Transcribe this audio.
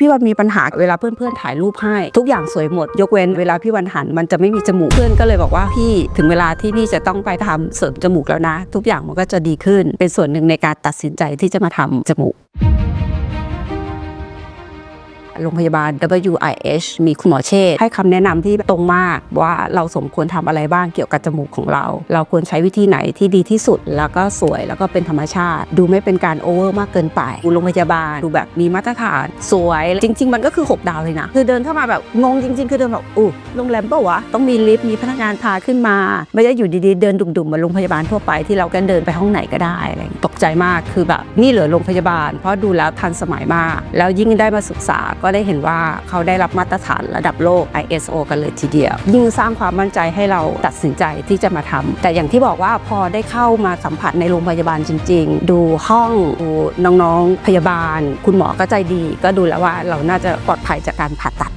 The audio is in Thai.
พี่วันมีปัญหาเวลาเพื่อนๆถ่ายรูปให้ ทุกอย่างสวยหมด ยกเว้นเวลาพี่วันหันมันจะไม่มีจมูกเพื่อนก็เลยบอกว่าพี่ถึงเวลาที่นี่จะต้องไปทำเสริมจมูกแล้วนะ ทุกอย่างมันก็จะดีขึ้น เป็นส่วนหนึ่งในการตัดสินใจที่จะมาทำจมูก โรงพยาบาล WIH มีคุณหมอเชษให้คำแนะนำที่ตรงมากว่าเราสมควรทำอะไรบ้างเกี่ยวกับจมูกของเรา เราควรใช้วิธีไหนที่ดีที่สุดแล้วก็สวยแล้วก็เป็นธรรมชาติ ดูไม่เป็นการโอเวอร์มากเกินไปดูโรงพยาบาลดูแบบมีมาตรฐานสวยจริง ๆ มันก็คือ 6 ดาวเลยนะ คือเดินเข้ามาแบบงงจริง ๆ คือเดินแบบอู้โรงแรมเปล่าวะต้องมีลิฟต์มีพนักงานพาขึ้นมา ไม่ได้อยู่ดีๆ เดินดุ่มๆมือนโรงพยาบาลทั่วไปที่เราก็เดินไปห้องไหนก็ได้อะไรตกใจมากคือแบบนี่เหลือโรงพยาบาล เพราะดูแล้วทันสมัยมาก แล้วยิ่งได้มาศึกษาก็็ได้เห็นว่าเขาได้รับมาตรฐานระดับโลก ISO กันเลยทีเดียว ยิ่งสร้างความมั่นใจให้เราตัดสินใจที่จะมาทำแต่อย่างที่บอกว่าพอได้เข้ามาสัมผัสในโรงพยาบาลจริง ๆ ดูห้องดูน้องๆพยาบาล คุณหมอก็ใจดี ก็ดูแล้วว่าเราน่าจะปลอดภัยจากการผ่าตัด